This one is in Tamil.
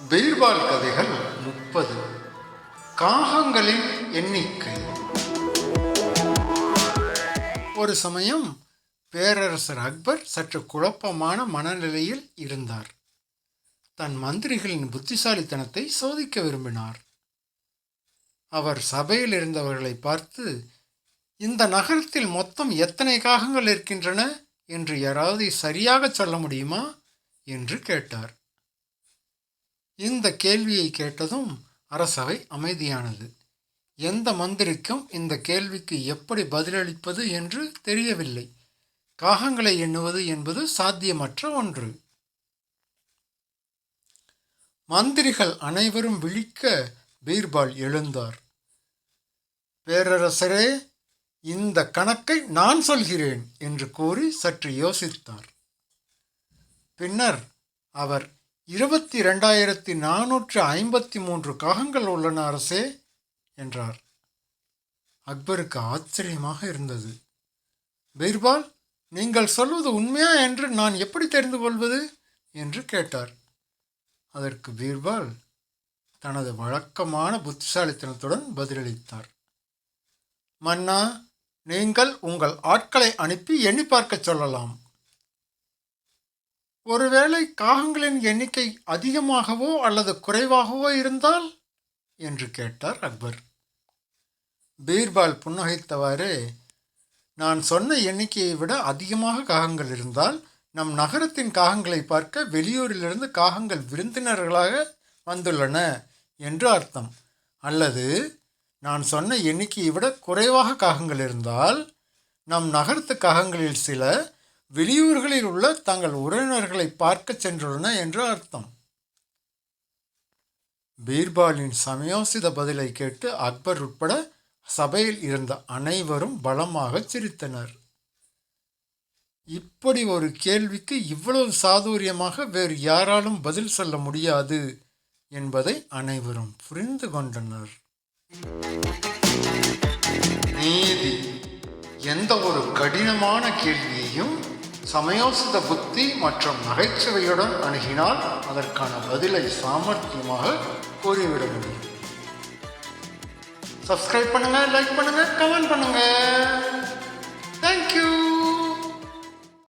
பீர்பால் கதைகள் முப்பது. காகங்களின் எண்ணிக்கை. ஒரு சமயம் பேரரசர் அக்பர் சற்று குழப்பமான மனநிலையில் இருந்தார். தன் மந்திரிகளின் புத்திசாலித்தனத்தை சோதிக்க விரும்பினார். அவர் சபையில் இருந்தவர்களை பார்த்து இந்த நகரத்தில் மொத்தம் எத்தனை காகங்கள் இருக்கின்றன? என்று யாராவது சரியாக சொல்ல முடியுமா? என்று கேட்டார். இந்த கேள்வியை கேட்டதும் அரசவை அமைதியானது. எந்த மந்திரிக்கும் இந்த கேள்விக்கு எப்படி பதிலளிப்பது என்று தெரியவில்லை. காகங்களை எண்ணுவது என்பது சாத்தியமற்ற ஒன்று. மந்திரிகள் அனைவரும் விழிக்க பீர்பால் எழுந்தார். பேரரசரே இந்த கணக்கை நான் சொல்கிறேன் என்று கூறி சற்று யோசித்தார். பின்னர் அவர் இருபத்தி ரெண்டாயிரத்தி நானூற்று ஐம்பத்தி மூன்று காகங்கள் உள்ளன அரசே என்றார். அக்பருக்கு ஆச்சரியமாக இருந்தது. பீர்பால் நீங்கள் சொல்வது உண்மையா என்று நான் எப்படி தெரிந்து கொள்வது? என்று கேட்டார். அதற்கு பீர்பால் தனது வழக்கமான புத்திசாலித்தனத்துடன் பதிலளித்தார். மன்னா நீங்கள் உங்கள் ஆட்களை அனுப்பி எண்ணி பார்க்கச் சொல்லலாம். ஒருவேளை காகங்களின் எண்ணிக்கை அதிகமாகவோ அல்லது குறைவாகவோ இருந்தால்? என்று கேட்டார் அக்பர். பீர்பால் புன்னகைத்தவாறு நான் சொன்ன எண்ணிக்கையை விட அதிகமாக காகங்கள் இருந்தால் நம் நகரத்தின் காகங்களை பார்க்க வெளியூரிலிருந்து காகங்கள் விருந்தினர்களாக வந்துள்ளன என்று அர்த்தம். அல்லது நான் சொன்ன எண்ணிக்கையை விட குறைவாக காகங்கள் இருந்தால் நம் நகரத்து காகங்களில் சில வெளியூர்களில் உள்ள தங்கள் உறவினர்களை பார்க்க சென்றுள்ளன என்று அர்த்தம். பீர்பாலின் சமயோசித பதிலை கேட்டு அக்பர் உட்பட சபையில் இருந்த அனைவரும் பலமாக சிரித்தனர். இப்படி ஒரு கேள்விக்கு இவ்வளவு சாதுரியமாக வேறு யாராலும் பதில் சொல்ல முடியாது என்பதை அனைவரும் புரிந்து கொண்டனர். நீதி எந்த ஒரு கடினமான கேள்வியையும் சமயோசித புத்தி மற்றும் நகைச்சுவையுடன் அணுகினால் அதற்கான பதிலை சாமர்த்தியமாக கூறிவிட முடியும் சப்ஸ்கிரைப் பண்ணுங்க லைக் பண்ணுங்க கமெண்ட் பண்ணுங்க. தேங்க்யூ